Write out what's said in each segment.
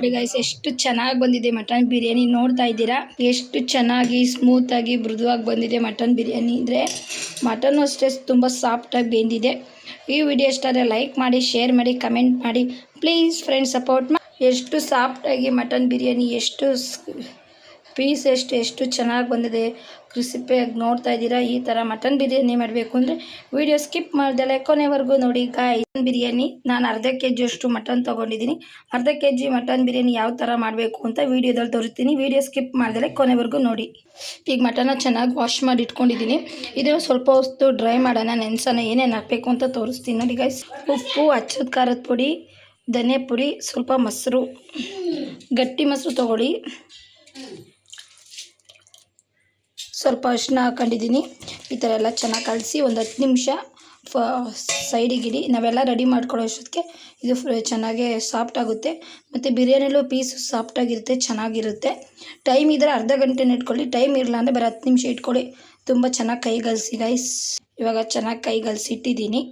ನೋಡಿ ಗೈಸ್ ಎಷ್ಟು ಚೆನ್ನಾಗಿ ಬಂದಿದೆ ಮಟನ್ ಬಿರಿಯಾನಿ. ನೋಡ್ತಾ ಇದ್ದೀರಾ? ಎಷ್ಟು ಚೆನ್ನಾಗಿ ಸ್ಮೂತಾಗಿ ಮೃದುವಾಗಿ ಬಂದಿದೆ ಮಟನ್ ಬಿರಿಯಾನಿ. ಅಂದರೆ ಮಟನ್ ಅಷ್ಟೇ ತುಂಬ ಸಾಫ್ಟಾಗಿ ಬೆಂದಿದೆ. ಈ ವಿಡಿಯೋ ಇಷ್ಟಾದರೆ ಲೈಕ್ ಮಾಡಿ ಶೇರ್ ಮಾಡಿ ಕಮೆಂಟ್ ಮಾಡಿ. ಪ್ಲೀಸ್ ಫ್ರೆಂಡ್ಸ್ ಸಪೋರ್ಟ್ ಮಾಡಿ ಎಷ್ಟು ಸಾಫ್ಟಾಗಿ ಮಟನ್ ಬಿರಿಯಾನಿ, ಎಷ್ಟು ಪೀಸ್ ಎಷ್ಟು ಎಷ್ಟು ಚೆನ್ನಾಗಿ ಬಂದಿದೆ ಕ್ರಿಸಿಪಿಯಾಗಿ ನೋಡ್ತಾ ಇದ್ದೀರಾ, ಈ ಥರ ಮಟನ್ ಬಿರಿಯಾನಿ ಮಾಡಬೇಕು ಅಂದರೆ ವಿಡಿಯೋ ಸ್ಕಿಪ್ ಮಾಡ್ದಲೆ ಕೊನೆವರೆಗೂ ನೋಡಿ ಗಾಯ್ ಬಿರಿಯಾನಿ, ನಾನು ಅರ್ಧ ಕೆ ಜಿಯಷ್ಟು ಮಟನ್ ತೊಗೊಂಡಿದ್ದೀನಿ. ಅರ್ಧ ಕೆ ಜಿ ಮಟನ್ ಬಿರಿಯಾನಿ ಯಾವ ಥರ ಮಾಡಬೇಕು ಅಂತ ವೀಡಿಯೋದಲ್ಲಿ ತೋರಿಸ್ತೀನಿ. ವಿಡಿಯೋ ಸ್ಕಿಪ್ ಮಾಡ್ದಲೆ ಕೊನೆವರೆಗೂ ನೋಡಿ. ಈಗ ಮಟನ್ನ ಚೆನ್ನಾಗಿ ವಾಶ್ ಮಾಡಿ ಇಟ್ಕೊಂಡಿದ್ದೀನಿ. ಇದನ್ನು ಸ್ವಲ್ಪ ಹೊತ್ತು ಡ್ರೈ ಮಾಡೋಣ, ನೆನೆಸೋಣ, ಏನೇನು ಹಾಕಬೇಕು ಅಂತ ತೋರಿಸ್ತೀನಿ ನೋಡಿ ಗಾಯ್ಸ್ ಉಪ್ಪು ಹಚ್ಚದ ಖಾರದ ಪುಡಿ ಧನಿಯಾ ಪುಡಿ ಸ್ವಲ್ಪ ಮೊಸರು. ಗಟ್ಟಿ ಮೊಸರು ತೊಗೊಳ್ಳಿ. ಸ್ವಲ್ಪ ಅರಿಶಿನ ಹಾಕೊಂಡಿದ್ದೀನಿ. ಈ ಥರ ಎಲ್ಲ ಚೆನ್ನಾಗಿ ಕಲಸಿ ಒಂದು ಹತ್ತು ನಿಮಿಷ ಫ ಸೈಡಿಗಿಡಿ ನಾವೆಲ್ಲ ರೆಡಿ ಮಾಡ್ಕೊಳ್ಳೋ ಅಷ್ಟೊತ್ತಿಗೆ ಇದು ಚೆನ್ನಾಗೇ ಸಾಫ್ಟ್ ಆಗುತ್ತೆ. ಮತ್ತು ಬಿರಿಯಾನಿಲೂ ಪೀಸು ಸಾಫ್ಟಾಗಿರುತ್ತೆ ಚೆನ್ನಾಗಿರುತ್ತೆ. ಟೈಮ್ ಇದ್ದರೆ ಅರ್ಧ ಗಂಟೆ ಇಟ್ಕೊಳ್ಳಿ. ಟೈಮ್ ಇರಲ್ಲ ಅಂದರೆ ಬರೀ ಹತ್ತು ನಿಮಿಷ ಇಟ್ಕೊಳ್ಳಿ. ತುಂಬ ಚೆನ್ನಾಗಿ ಕೈಗಲಿಸಿ ಗೈಸ್ ಇವಾಗ ಚೆನ್ನಾಗಿ ಕೈಗಲಿಸಿ ಇಟ್ಟಿದ್ದೀನಿ.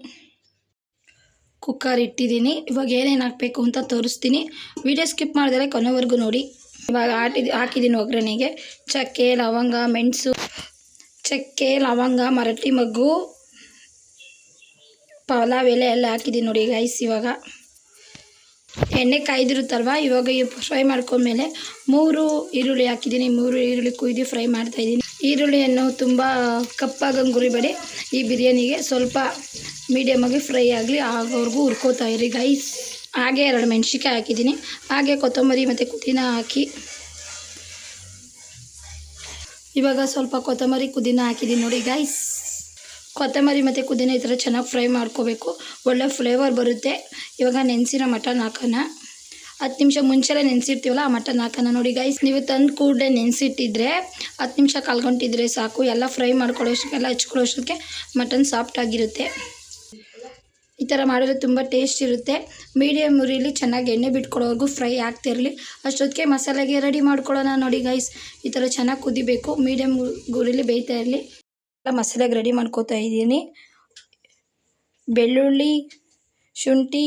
ಕುಕ್ಕರ್ ಇಟ್ಟಿದ್ದೀನಿ. ಇವಾಗ ಏನೇನು ಹಾಕಬೇಕು ಅಂತ ತೋರಿಸ್ತೀನಿ. ವಿಡಿಯೋ ಸ್ಕಿಪ್ ಮಾಡಿದರೆ ಕೊನೆವರೆಗೂ ನೋಡಿ. ಇವಾಗ ಹಾಕಿದ್ ಹಾಕಿದ್ದೀನಿ ಒಗ್ಗರಣೆಗೆ. ಚಕ್ಕೆ, ಲವಂಗ, ಮೆಣಸು, ಚಕ್ಕೆ, ಲವಂಗ, ಮರಟಿ ಮಗ್ಗು, ಪಲಾವ್ ಎಲೆ ಎಲ್ಲ ಹಾಕಿದ್ದೀನಿ ನೋಡಿ ಗೈಸ್ ಇವಾಗ. ಎಣ್ಣೆ ಕಾಯ್ದಿರುತ್ತಲ್ವ ಇವಾಗ ಫ್ರೈ ಮಾಡ್ಕೊಂಡ್ಮೇಲೆ ಮೂರು ಈರುಳ್ಳಿ ಹಾಕಿದ್ದೀನಿ. ಮೂರು ಈರುಳ್ಳಿ ಕುಯ್ದು ಫ್ರೈ ಮಾಡ್ತಾಯಿದ್ದೀನಿ ಈರುಳ್ಳಿಯನ್ನು ತುಂಬ ಕಪ್ಪಾಗಂಗೆ ಗುರಿಬೇಡಿ ಈ ಬಿರಿಯಾನಿಗೆ ಸ್ವಲ್ಪ ಮೀಡಿಯಮಾಗಿ ಫ್ರೈ ಆಗಲಿ, ಆಗೋವರೆಗೂ ಹುರ್ಕೋತಾ ಇರಿ ಗೈಸ್ ಹಾಗೆ ಎರಡು ಮೆಣಸಿನ್ಕಾಯಿ ಹಾಕಿದ್ದೀನಿ. ಹಾಗೆ ಕೊತ್ತಂಬರಿ ಮತ್ತು ಪುದೀನ ಹಾಕಿ. ಇವಾಗ ಸ್ವಲ್ಪ ಕೊತ್ತಂಬರಿ, ಪುದೀನ ಹಾಕಿದ್ದೀನಿ ನೋಡಿ ಗೈಸ್ ಕೊತ್ತಂಬರಿ ಮತ್ತು ಪುದೀನ ಈ ಥರ ಚೆನ್ನಾಗಿ ಫ್ರೈ ಮಾಡ್ಕೋಬೇಕು. ಒಳ್ಳೆ ಫ್ಲೇವರ್ ಬರುತ್ತೆ. ಇವಾಗ ನೆನೆಸಿರೋ ಮಟನ್ ಹಾಕೋಣ. ಹತ್ತು ನಿಮಿಷ ಮುಂಚೆನೇ ನೆನೆಸಿರ್ತೀವಲ್ಲ ಆ ಮಟನ್ ಹಾಕೋಣ ನೋಡಿ ಗೈಸ್ ನೀವು ತಂದು ಕೂಡಲೇ ನೆನೆಸಿಟ್ಟಿದ್ರೆ, ಹತ್ತು ನಿಮಿಷ ಕಲ್ಗೊಂಟಿದ್ರೆ ಸಾಕು. ಎಲ್ಲ ಫ್ರೈ ಮಾಡ್ಕೊಳ್ಳೋಷ್ಟಕ್ಕೆಲ್ಲ ಹಚ್ಕೊಳ್ಳೋಷ್ಟಕ್ಕೆ ಮಟನ್ ಸಾಫ್ಟ್ ಆಗಿರುತ್ತೆ. ಈ ಥರ ಮಾಡಿದ್ರೆ ತುಂಬ ಟೇಸ್ಟ್ ಇರುತ್ತೆ. ಮೀಡಿಯಮ್ ಉರಿಲಿ ಚೆನ್ನಾಗಿ ಎಣ್ಣೆ ಬಿಟ್ಕೊಳ್ಳೋವರೆಗೂ ಫ್ರೈ ಆಗ್ತಿರಲಿ ಅಷ್ಟೊತ್ತಿಗೆ ಮಸಾಲೆಗೆ ರೆಡಿ ಮಾಡ್ಕೊಳ್ಳೋಣ ನೋಡಿ ಗೈಸ್ ಈ ಥರ ಚೆನ್ನಾಗಿ ಕುದಿಬೇಕು. ಮೀಡಿಯಮ್ ಉರಿಲಿ ಬೇಯ್ತಾ ಇರಲಿ. ಎಲ್ಲ ಮಸಾಲೆಗೆ ರೆಡಿ ಮಾಡ್ಕೋತಾ ಇದ್ದೀನಿ. ಬೆಳ್ಳುಳ್ಳಿ, ಶುಂಠಿ,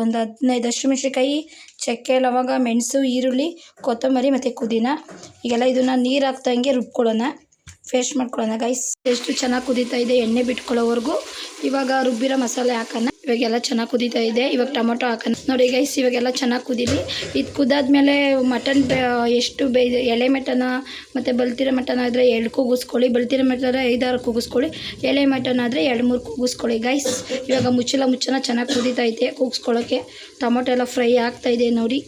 ಒಂದು ಹದಿನೈದು ಹಸಿಮೆಣ್ಸಿನ್ಕಾಯಿ, ಚಕ್ಕೆ, ಲವಂಗ, ಮೆಣಸು, ಈರುಳ್ಳಿ, ಕೊತ್ತಂಬರಿ ಮತ್ತು ಪುದೀನ. ಈಗೆಲ್ಲ ಇದನ್ನು ನೀರು ಹಾಕ್ತಂಗೆ ರುಬ್ಕೊಳ್ಳೋಣ. ಪೇಸ್ಟ್ ಮಾಡ್ಕೊಳ್ಳೋಣ ಗೈಸ್ ಎಷ್ಟು ಚೆನ್ನಾಗಿ ಕುದೀತಾ ಇದೆ ಎಣ್ಣೆ ಬಿಟ್ಕೊಳ್ಳೋವರೆಗೂ. ಇವಾಗ ರುಬ್ಬಿರೋ ಮಸಾಲೆ ಹಾಕೋಣ. ಇವಾಗೆಲ್ಲ ಚೆನ್ನಾಗಿ ಕುದೀತಾ ಇದೆ. ಇವಾಗ ಟೊಮೊಟೊ ಹಾಕೋಣ. ನೋಡಿ ಗೈಸ್ ಇವಾಗೆಲ್ಲ ಚೆನ್ನಾಗಿ ಕುದೀಲಿ. ಇದು ಕುದಾದ್ಮೇಲೆ ಮಟನ್ ಎಷ್ಟು ಬೇ, ಎಳೆ ಮಟನ ಮತ್ತು ಬಲ್ತಿರೋ ಮಟನ್ ಆದರೆ ಎರಡು ಕೂಗಿಸ್ಕೊಳ್ಳಿ. ಬಲ್ತಿರೋ ಮಟನ್ ಆದರೆ ಐದಾರು ಕೂಗಿಸ್ಕೊಳ್ಳಿ. ಎಳೆ ಮಟನ್ ಆದರೆ ಎರಡು ಮೂರು ಕೂಗಿಸ್ಕೊಳ್ಳಿ ಗೈಸ್ ಇವಾಗ ಮುಚ್ಚಲ ಮುಚ್ಚಲ ಚೆನ್ನಾಗಿ ಕುದೀತಾ ಐತೆ ಕೂಗಿಸ್ಕೊಳ್ಳೋಕ್ಕೆ ಟೊಮೊಟೊ ಎಲ್ಲ ಫ್ರೈ ಆಗ್ತಾ ಇದೆ ನೋಡಿ.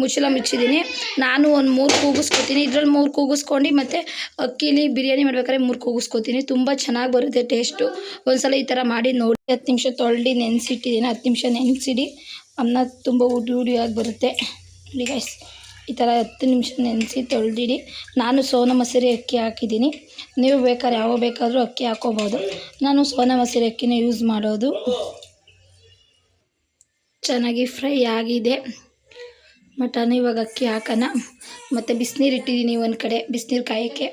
ಮುಚ್ಚಲ ಮುಚ್ಚಿದ್ದೀನಿ. ನಾನು ಒಂದು ಮೂರು ಕೂಗಿಸ್ಕೊತೀನಿ. ಇದ್ರಲ್ಲಿ ಮೂರು ಕೂಗಿಸ್ಕೊಂಡು ಮತ್ತು ಅಕ್ಕಿಲಿ ಬಿರಿಯಾನಿ ಮಾಡ್ಬೇಕಾದ್ರೆ ಮೂರು ಕೂಗಿಸ್ಕೊತೀನಿ. ತುಂಬ ಚೆನ್ನಾಗಿ ಬರುತ್ತೆ ಟೇಸ್ಟು ಒಂದ್ಸಲ ಈ ಥರ ಮಾಡಿ ನೋಡಿ. ಹತ್ತು ನಿಮಿಷ ತೊಳ್ಳಿ ನೆನೆಸಿಟ್ಟಿದ್ದೀನಿ ಹತ್ತು ನಿಮಿಷ ನೆನೆಸಿಡಿ. ಅನ್ನ ತುಂಬ ಉಡಿ ಉಡಿಯಾಗಿ ಬರುತ್ತೆ. ಗೈಸ್ ಈ ಥರ ಹತ್ತು ನಿಮಿಷ ನೆನೆಸಿ ತೊಳೆದಿಡಿ. ನಾನು ಸೋನಾ ಮಸೂರಿ ಅಕ್ಕಿ ಹಾಕಿದ್ದೀನಿ. ನೀವು ಬೇಕಾದ್ರೆ ಯಾವ ಬೇಕಾದರೂ ಅಕ್ಕಿ ಹಾಕೋಬೋದು. ನಾನು ಸೋನಾ ಮಸೂರಿ ಅಕ್ಕಿನೇ ಯೂಸ್ ಮಾಡೋದು. ಚೆನ್ನಾಗಿ ಫ್ರೈ ಆಗಿದೆ. ಮಟನ್ ಇವಾಗ ಅಕ್ಕಿ ಹಾಕೋಣ. ಮತ್ತು ಬಿಸಿನೀರು ಇಟ್ಟಿದ್ದೀನಿ ಒಂದು ಕಡೆ. ಬಿಸಿನೀರು ಕಾಯೋಕ್ಕೆ.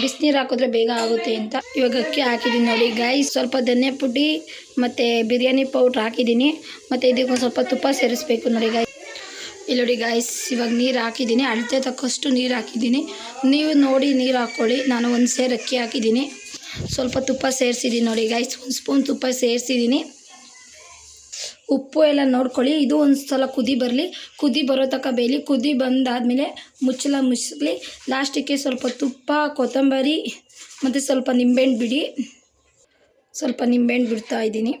ಬಿಸಿನೀರು ಹಾಕಿದ್ರೆ ಬೇಗ ಆಗುತ್ತೆ ಅಂತ ಇವಾಗ ಅಕ್ಕಿ ಹಾಕಿದ್ದೀನಿ ನೋಡಿ. ಗಾಯಿ ಸ್ವಲ್ಪ ಧನ್ಯ ಪುಡಿ ಮತ್ತು ಬಿರಿಯಾನಿ ಪೌಡ್ರ್ ಹಾಕಿದ್ದೀನಿ. ಮತ್ತು ಇದಕ್ಕೊಂದು ಸ್ವಲ್ಪ ತುಪ್ಪ ಸೇರಿಸ್ಬೇಕು ನೋಡಿ ಗಾಯ್ ಇಲ್ಲಿ ನೋಡಿ ಗಾಯ್ಸ್ ಇವಾಗ ನೀರು ಹಾಕಿದ್ದೀನಿ. ಅಳತೆ ತಕ್ಕಷ್ಟು ನೀರು ಹಾಕಿದ್ದೀನಿ. ನೀವು ನೋಡಿ ನೀರು ಹಾಕ್ಕೊಳ್ಳಿ ನಾನು ಒಂದು ಸೇರು ಅಕ್ಕಿ ಹಾಕಿದ್ದೀನಿ. ಸ್ವಲ್ಪ ತುಪ್ಪ ಸೇರಿಸಿದ್ದೀನಿ ನೋಡಿ ಗಾಯ್ಸ್ ಒಂದು ಸ್ಪೂನ್ ತುಪ್ಪ ಸೇರಿಸಿದ್ದೀನಿ. ಉಪ್ಪು ಎಲ್ಲ ನೋಡ್ಕೊಳ್ಳಿ. ಇದು ಒಂದು ಸಲ ಕುದಿ ಬರಲಿ. ಕುದಿ ಬರೋ ತನಕ ಬೇಯಲಿ. ಕುದಿ ಬಂದಾದಮೇಲೆ ಮುಚ್ಚಲ. ಮುಚ್ಚಲಿ ಲಾಸ್ಟಿಗೆ ಸ್ವಲ್ಪ ತುಪ್ಪ ಕೊತ್ತಂಬರಿ ಮತ್ತು ಸ್ವಲ್ಪ ನಿಂಬೆಹಣ್ಣು ಬಿಡಿ. ಸ್ವಲ್ಪ ನಿಂಬೆಹಣ್ಣು ಬಿಡ್ತಾ ಇದ್ದೀನಿ.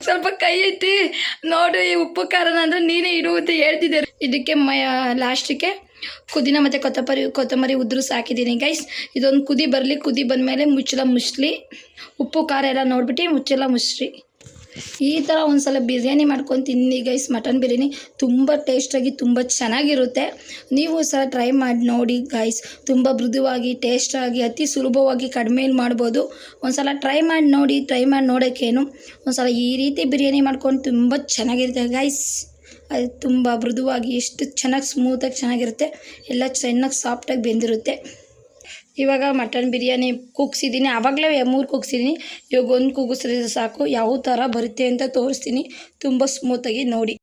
ಸ್ವಲ್ಪ ಕೈ ಐತಿ ನೋಡು ಈ ಉಪ್ಪು ಖಾರನ ಅಂದ್ರೆ ನೀನೇ ಇರು ಅಂತ ಹೇಳ್ತಿದ್ದೆ. ಇದಕ್ಕೆ ಮ ಲಾಸ್ಟಿಗೆ ಪುದೀನ ಮತ್ತು ಕೊತ್ತಂಬರಿ ಕೊತ್ತಂಬರಿ ಉದ್ರು ಸಾಕಿದ್ದೀನಿ ಗೈಸ್ ಇದೊಂದು ಕುದಿ ಬರಲಿ, ಕುದಿ ಬಂದಮೇಲೆ ಮುಚ್ಚಲ ಮುಚ್ಚಲಿ ಉಪ್ಪು, ಖಾರ ಎಲ್ಲ ನೋಡ್ಬಿಟ್ಟು ಮುಚ್ಚಲ ಮುಚ್ಚ್ರಿ ಈ ಥರ ಒಂದು ಸಲ ಬಿರಿಯಾನಿ ಮಾಡ್ಕೊಂಡು ತಿನ್ನಿ ಗೈಸ್ ಮಟನ್ ಬಿರಿಯಾನಿ ತುಂಬ ಟೇಸ್ಟಾಗಿ ತುಂಬ ಚೆನ್ನಾಗಿರುತ್ತೆ. ನೀವು ಸಹ ಟ್ರೈ ಮಾಡಿ ನೋಡಿ ಗೈಸ್ ತುಂಬ ಮೃದುವಾಗಿ ಟೇಸ್ಟಾಗಿ ಅತಿ ಸುಲಭವಾಗಿ ಕಡಿಮೆಯಲ್ಲಿ ಮಾಡ್ಬೋದು. ಒಂದು ಸಲ ಟ್ರೈ ಮಾಡಿ ನೋಡಿ ಟ್ರೈ ಮಾಡಿ ನೋಡೋಕ್ಕೇನು? ಒಂದು ಸಲ ಈ ರೀತಿ ಬಿರಿಯಾನಿ ಮಾಡ್ಕೊಂಡು ತುಂಬ ಚೆನ್ನಾಗಿರುತ್ತೆ ಗೈಸ್ ಅದು ತುಂಬ ಮೃದುವಾಗಿ ಎಷ್ಟು ಚೆನ್ನಾಗಿ ಸ್ಮೂತಾಗಿ ಚೆನ್ನಾಗಿರುತ್ತೆ. ಎಲ್ಲ ಚೆನ್ನಾಗಿ ಸಾಫ್ಟಾಗಿ ಬೆಂದಿರುತ್ತೆ. ಇವಾಗ ಮಟನ್ ಬಿರಿಯಾನಿ ಕೂಗ್ಸಿದ್ದೀನಿ. ಆವಾಗಲೇ ಮೂರು ಕೂಗ್ಸಿದ್ದೀನಿ. ಇವಾಗ ಒಂದು ಕೂಗಿಸಿದ್ರೆ ಸಾಕು. ಯಾವ ಥರ ಬರುತ್ತೆ ಅಂತ ತೋರಿಸ್ತೀನಿ. ತುಂಬ ಸ್ಮೂತಾಗಿ ನೋಡಿ.